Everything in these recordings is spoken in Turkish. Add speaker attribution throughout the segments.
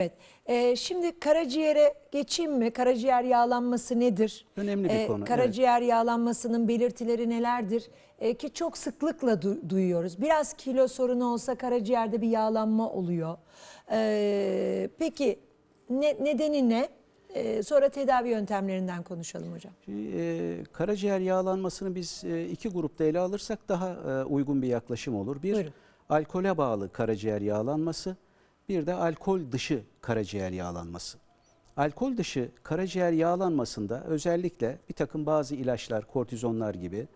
Speaker 1: Evet. Ee, şimdi karaciğere geçeyim mi? Karaciğer yağlanması nedir?
Speaker 2: Önemli bir
Speaker 1: Ee,
Speaker 2: konu,
Speaker 1: Karaciğer yağlanmasının belirtileri nelerdir? Ee, ki çok sıklıkla du- duyuyoruz. Biraz kilo sorunu olsa karaciğerde bir yağlanma oluyor. Ee, peki ne, nedeni ne? Ee, sonra tedavi yöntemlerinden konuşalım hocam.
Speaker 2: Şimdi, e, karaciğer yağlanmasını biz e, iki grupta ele alırsak daha e, uygun bir yaklaşım olur. Bir,
Speaker 1: Buyurun.
Speaker 2: alkole bağlı karaciğer yağlanması, bir de alkol dışı karaciğer yağlanması. Alkol dışı karaciğer yağlanmasında özellikle bir takım bazı ilaçlar, kortizonlar gibi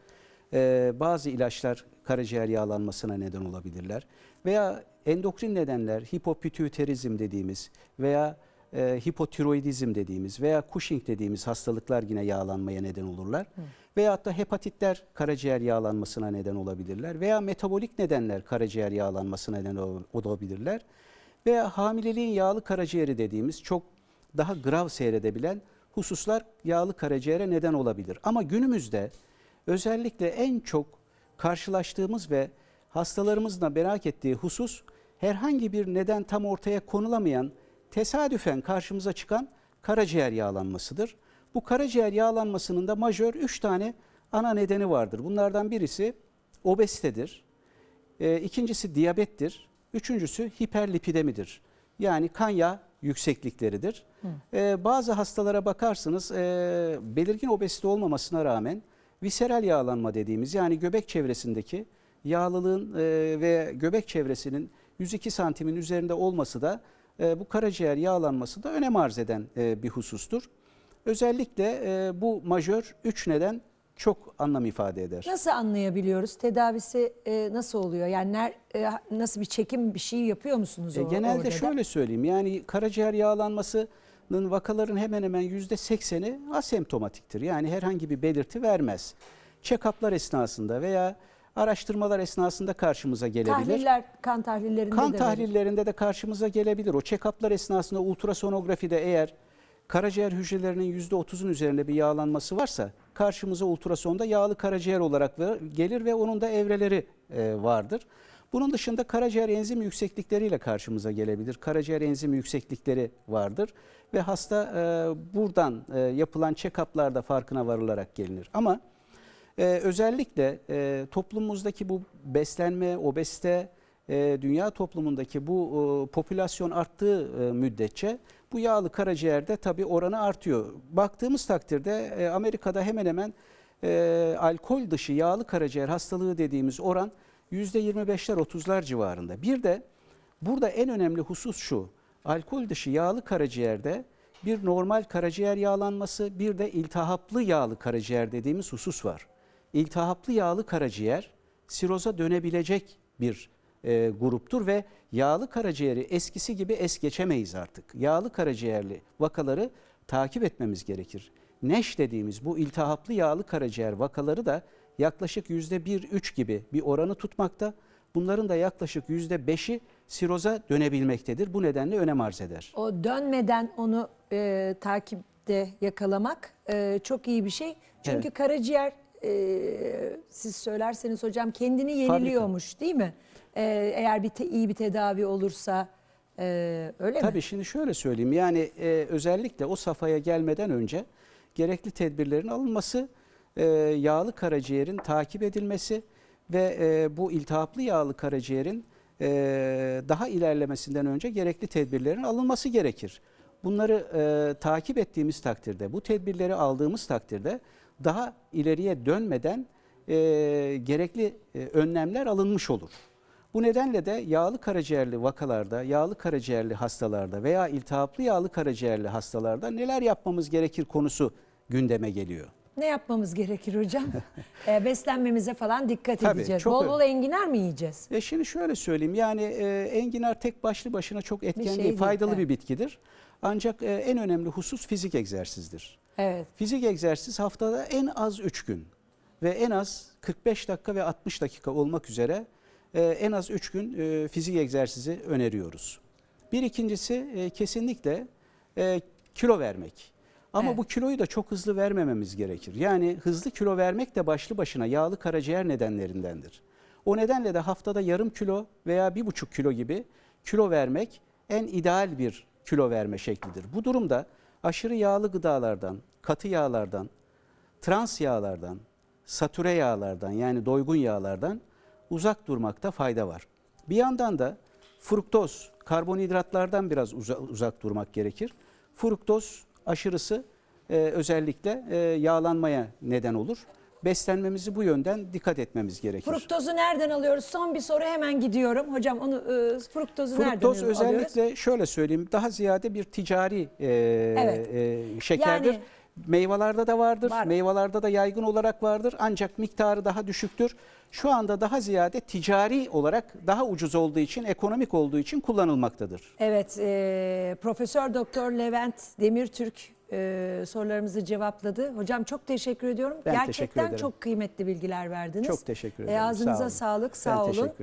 Speaker 2: e, bazı ilaçlar karaciğer yağlanmasına neden olabilirler. Veya endokrin nedenler, hipopituitarizm dediğimiz veya e, hipotiroidizm dediğimiz veya Cushing dediğimiz hastalıklar yine yağlanmaya neden olurlar. Veyahut da hepatitler karaciğer yağlanmasına neden olabilirler. Veya metabolik nedenler karaciğer yağlanmasına neden ol- olabilirler. Veya hamileliğin yağlı karaciğeri dediğimiz çok daha grav seyredebilen hususlar yağlı karaciğere neden olabilir. Ama günümüzde özellikle en çok karşılaştığımız ve hastalarımızın da merak ettiği husus herhangi bir neden tam ortaya konulamayan tesadüfen karşımıza çıkan karaciğer yağlanmasıdır. Bu karaciğer yağlanmasının da majör 3 tane ana nedeni vardır. Bunlardan birisi obezitedir. E, ikincisi diyabettir. Üçüncüsü hiperlipidemidir. Yani kan yağı yükseklikleridir. E, bazı hastalara bakarsınız e, belirgin obezite olmamasına rağmen visceral yağlanma dediğimiz yani göbek çevresindeki yağlılığın e, ve göbek çevresinin 102 santimin üzerinde olması da e, bu karaciğer yağlanması da önem arz eden e, bir husustur. Özellikle e, bu majör 3 neden çok anlam ifade eder.
Speaker 1: Nasıl anlayabiliyoruz? Tedavisi e, nasıl oluyor? Yani ner, e, nasıl bir çekim bir şey yapıyor musunuz
Speaker 2: E,
Speaker 1: o,
Speaker 2: genelde
Speaker 1: orada da?
Speaker 2: şöyle söyleyeyim yani karaciğer yağlanmasının vakaların hemen hemen yüzde sekseni asemptomatiktir. Yani herhangi bir belirti vermez. Check-up'lar esnasında veya araştırmalar esnasında karşımıza gelebilir.
Speaker 1: Tahliller, kan tahlillerinde
Speaker 2: Kan
Speaker 1: de
Speaker 2: tahlillerinde de karşımıza gelebilir. O check-up'lar esnasında ultrasonografide eğer karaciğer hücrelerinin %30'un üzerinde bir yağlanması varsa karşımıza ultrasonda yağlı karaciğer olarak gelir ve onun da evreleri e, vardır. Bunun dışında karaciğer enzim yükseklikleriyle karşımıza gelebilir. Karaciğer enzim yükseklikleri vardır ve hasta e, buradan e, yapılan check-up'larda farkına varılarak gelinir. Ama özellikle toplumumuzdaki bu beslenme, obezite, dünya toplumundaki bu popülasyon arttığı müddetçe bu yağlı karaciğerde tabii oranı artıyor. Baktığımız takdirde e, Amerika'da hemen hemen e, alkol dışı yağlı karaciğer hastalığı dediğimiz oran %25'ler 30'lar civarında. Bir de burada en önemli husus şu. Alkol dışı yağlı karaciğerde bir normal karaciğer yağlanması, bir de iltihaplı yağlı karaciğer dediğimiz husus var. İltihaplı yağlı karaciğer siroza dönebilecek bir e, gruptur ve yağlı karaciğeri eskisi gibi es geçemeyiz artık. Yağlı karaciğerli vakaları takip etmemiz gerekir. NEŞ dediğimiz bu iltihaplı yağlı karaciğer vakaları da yaklaşık %1-3 gibi bir oranı tutmakta. Bunların da yaklaşık %5'i siroza dönebilmektedir. Bu nedenle önem arz eder.
Speaker 1: O dönmeden onu e, takipte yakalamak e, çok iyi bir şey. Çünkü
Speaker 2: Evet.
Speaker 1: karaciğer e, siz söylerseniz hocam kendini yeniliyormuş değil mi? E, eğer bir te- iyi bir tedavi olursa e, öyle mi?
Speaker 2: Tabii şimdi şöyle söyleyeyim yani e, özellikle o safhaya gelmeden önce gerekli tedbirlerin alınması, e, yağlı karaciğerin takip edilmesi ve e, bu iltihaplı yağlı karaciğerin e, daha ilerlemesinden önce gerekli tedbirlerin alınması gerekir. Bunları e, takip ettiğimiz takdirde, bu tedbirleri aldığımız takdirde daha ileriye dönmeden e, gerekli e, önlemler alınmış olur. Bu nedenle de yağlı karaciğerli vakalarda, yağlı karaciğerli hastalarda veya iltihaplı yağlı karaciğerli hastalarda neler yapmamız gerekir konusu gündeme geliyor.
Speaker 1: Ne yapmamız gerekir hocam? e, beslenmemize falan dikkat
Speaker 2: Tabii,
Speaker 1: edeceğiz. Bol bol enginar mı yiyeceğiz?
Speaker 2: E şimdi şöyle söyleyeyim yani e, enginar tek başlı başına çok etken
Speaker 1: şey
Speaker 2: değil, faydalı
Speaker 1: evet.
Speaker 2: bir bitkidir. Ancak e, en önemli husus fizik egzersizdir.
Speaker 1: Evet.
Speaker 2: Fizik egzersiz haftada en az 3 gün ve en az 45 dakika ve 60 dakika olmak üzere en az 3 gün e, fizik egzersizi öneriyoruz. Bir ikincisi e, kesinlikle e, kilo vermek. Ama
Speaker 1: Evet.
Speaker 2: bu kiloyu da çok hızlı vermememiz gerekir. Yani hızlı kilo vermek de başlı başına yağlı karaciğer nedenlerindendir. O nedenle de haftada yarım kilo veya bir buçuk kilo gibi kilo vermek en ideal bir kilo verme şeklidir. Bu durumda aşırı yağlı gıdalardan, katı yağlardan, trans yağlardan, satüre yağlardan yani doygun yağlardan uzak durmakta fayda var. Bir yandan da fruktoz, karbonhidratlardan biraz uza- uzak durmak gerekir. Fruktoz aşırısı e, özellikle e, yağlanmaya neden olur. Beslenmemizi bu yönden dikkat etmemiz gerekir.
Speaker 1: Fruktozu nereden alıyoruz? Son bir soru hemen gidiyorum. Hocam onu e, fruktozu
Speaker 2: Fruktoz
Speaker 1: nereden alıyoruz?
Speaker 2: özellikle şöyle söyleyeyim daha ziyade bir ticari e,
Speaker 1: Evet.
Speaker 2: e, şekerdir.
Speaker 1: Yani-
Speaker 2: Meyvelerde de vardır.
Speaker 1: Var.
Speaker 2: Meyvelerde de yaygın olarak vardır. Ancak miktarı daha düşüktür. Şu anda daha ziyade ticari olarak daha ucuz olduğu için, ekonomik olduğu için kullanılmaktadır.
Speaker 1: Evet, e, Profesör Doktor Levent Demirtürk e, sorularımızı cevapladı. Hocam çok teşekkür ediyorum.
Speaker 2: Ben
Speaker 1: Gerçekten
Speaker 2: teşekkür ederim.
Speaker 1: çok kıymetli bilgiler verdiniz.
Speaker 2: Çok teşekkür
Speaker 1: E,
Speaker 2: ederim. Sağ
Speaker 1: ağzınıza
Speaker 2: olun.
Speaker 1: sağlık,
Speaker 2: Ben
Speaker 1: sağ olun.
Speaker 2: teşekkür